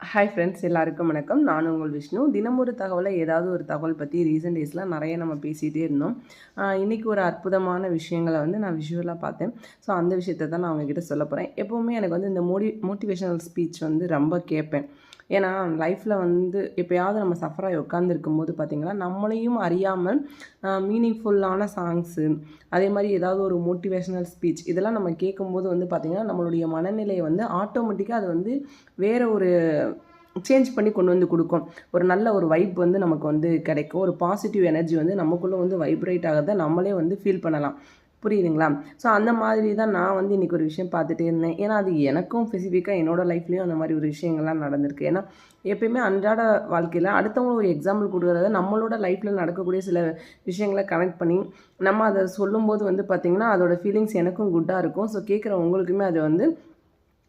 Hi friends எல்லாருக்கும் வணக்கம். நான் உங்கள் விஷ்ணு. தினம் ஒரு தகவலை ஏதாவது ஒரு தகவல் பற்றி ரீசெண்ட் டேஸில் நிறைய நம்ம பேசிகிட்டே இருந்தோம். இன்றைக்கி ஒரு அற்புதமான விஷயங்களை வந்து நான் விஷுவலாக பார்த்தேன். ஸோ அந்த விஷயத்தை தான் நான் அவங்கக்கிட்ட சொல்ல போகிறேன் எப்போவுமே எனக்கு வந்து இந்த மோடி மோட்டிவேஷனல் ஸ்பீச் வந்து ரொம்ப கேட்பேன். ஏன்னா லைஃப்பில் வந்து எப்போயாவது நம்ம சஃபராகி உட்காந்துருக்கும் போது பார்த்திங்கன்னா நம்மளையும் அறியாமல் மீனிங்ஃபுல்லான சாங்ஸு அதே மாதிரி ஏதாவது ஒரு மோட்டிவேஷனல் ஸ்பீச் இதெல்லாம் நம்ம கேட்கும்போது வந்து பார்த்திங்கன்னா நம்மளுடைய மனநிலையை வந்து ஆட்டோமேட்டிக்காக அது வந்து வேறு ஒரு சேஞ்ச் பண்ணி கொண்டு வந்து கொடுக்கும். ஒரு நல்ல ஒரு வைப் வந்து நமக்கு வந்து கிடைக்கும். ஒரு பாசிட்டிவ் எனர்ஜி வந்து நமக்குள்ளே வந்து வைப்ரேட் ஆகிறத நம்மளே வந்து ஃபீல் பண்ணலாம். புரியுதுங்களா? ஸோ அந்த மாதிரி தான் நான் வந்து இன்றைக்கி ஒரு விஷயம் பார்த்துட்டே இருந்தேன். ஏன்னா அது எனக்கும் ஸ்பெசிஃபிக்காக என்னோடய லைஃப்லேயும் அந்த மாதிரி ஒரு விஷயங்கள்லாம் நடந்திருக்கு. ஏன்னா எப்பயுமே அன்றாட வாழ்க்கையில் அடுத்தவங்களுக்கு ஒரு எக்ஸாம்பிள் கொடுக்குறத நம்மளோட லைஃப்பில் நடக்கக்கூடிய சில விஷயங்களை கனெக்ட் பண்ணி நம்ம அதை சொல்லும்போது வந்து பார்த்திங்கன்னா அதோட ஃபீலிங்ஸ் எனக்கும் குட்டாக இருக்கும். ஸோ கேட்குற உங்களுக்குமே அது வந்து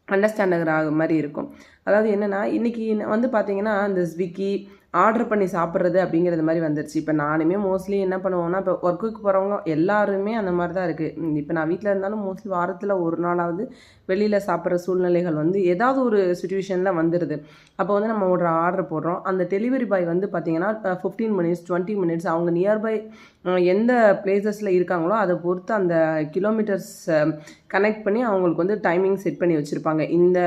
அண்டர்ஸ்டாண்டர் ஆக மாதிரி இருக்கும். அதாவது என்னென்னா இன்றைக்கி வந்து பார்த்திங்கன்னா இந்த ஸ்விக்கி ஆர்டர் பண்ணி சாப்பிட்றது அப்படிங்கிறது மாதிரி வந்துருச்சு. இப்போ நானுமே மோஸ்ட்லி என்ன பண்ணுவோம்னா இப்போ ஒர்க்குக்கு போகிறவங்க எல்லாருமே அந்த மாதிரி தான் இருக்குது இப்போ நான் வீட்டில் இருந்தாலும் மோஸ்ட்லி வாரத்தில் ஒரு நாளாவது வெளியில் சாப்பிட்ற சூழ்நிலைகள் வந்து ஏதாவது ஒரு சுச்சுவேஷனில் வந்துடுது அப்போ வந்து நம்ம ஒரு ஆர்டர் போடுறோம். அந்த டெலிவரி பாய் வந்து பார்த்திங்கன்னா ஃபிஃப்டீன் மினிட்ஸ் டுவெண்ட்டி மினிட்ஸ் அவங்க நியர்பை எந்த பிளேசஸில் இருக்காங்களோ அதை பொறுத்து அந்த கிலோமீட்டர்ஸ் கனெக்ட் பண்ணி அவங்களுக்கு வந்து டைமிங் செட் பண்ணி வச்சுருப்பாங்க. இந்த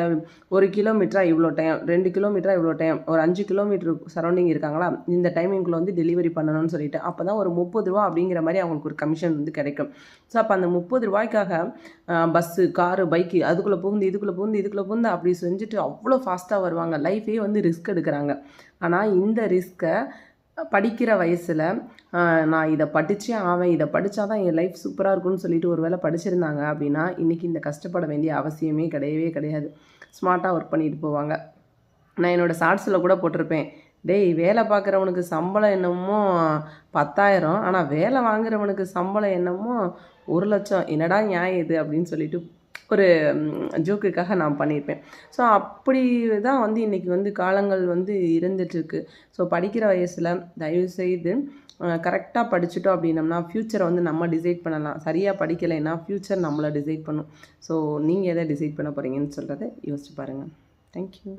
ஒரு கிலோமீட்டராக இவ்வளோ டைம் ரெண்டு கிலோமீட்டராக இவ்வளோ டைம் ஒரு அஞ்சு கிலோமீட்டர் சரௌண்டிங் இருக்காங்களா? இந்த டைமிங்குள்ளே வந்து டெலிவரி பண்ணணும்னு சொல்லிட்டு. அப்போ தான் ஒரு முப்பது ரூபா அப்படிங்கிற மாதிரி அவங்களுக்கு ஒரு கமிஷன் வந்து கிடைக்கும். ஸோ அப்போ அந்த முப்பது ரூபாய்க்காக பஸ்ஸு காரு பைக்கு அதுக்குள்ளே புகுந்து இதுக்குள்ளே புகுந்து இதுக்குள்ளே புகுந்து அப்படி செஞ்சுட்டு அவ்வளோ ஃபாஸ்ட்டாக வருவாங்க. லைஃபே வந்து ரிஸ்க் எடுக்கிறாங்க. ஆனால் இந்த ரிஸ்க்கை படிக்கிற வயசில் நான் இதை படித்தே ஆவேன். இதை படித்தா தான் என் லைஃப் சூப்பராக இருக்கும்னு சொல்லிட்டு ஒரு வேளை படிச்சிருந்தாங்க அப்படின்னா இன்றைக்கி இந்த கஷ்டப்பட வேண்டிய அவசியமே கிடையவே கிடையாது. ஸ்மார்ட்டாக ஒர்க் பண்ணிட்டு போவாங்க. நான் என்னோடய ஷார்ட்ஸில் கூட போட்டிருப்பேன். டேய் வேலை பார்க்குறவனுக்கு சம்பளம் என்னமோ பத்தாயிரம் ஆனால் வேலை வாங்குறவனுக்கு சம்பளம் என்னமோ ஒரு லட்சம். என்னடா நியாயம் இது அப்படின்னு சொல்லிட்டு ஒரு ஜோக்குக்காக நான் பண்ணியிருப்பேன். ஸோ அப்படி தான் வந்து இன்றைக்கி வந்து காலங்கள் வந்து இருந்துகிட்ருக்கு ஸோ படிக்கிற வயசில் தயவுசெய்து கரெக்டாக படிச்சுட்டோம் அப்படின்னம்னா ஃப்யூச்சரை வந்து நம்ம டிசைட் பண்ணலாம். சரியாக படிக்கலைன்னா ஃப்யூச்சர் நம்மளை டிசைட் பண்ணும். ஸோ நீங்கள் எதை டிசைட் பண்ண போகிறீங்கன்னு சொல்கிறத யோசிச்சு பாருங்கள் தேங்க்யூ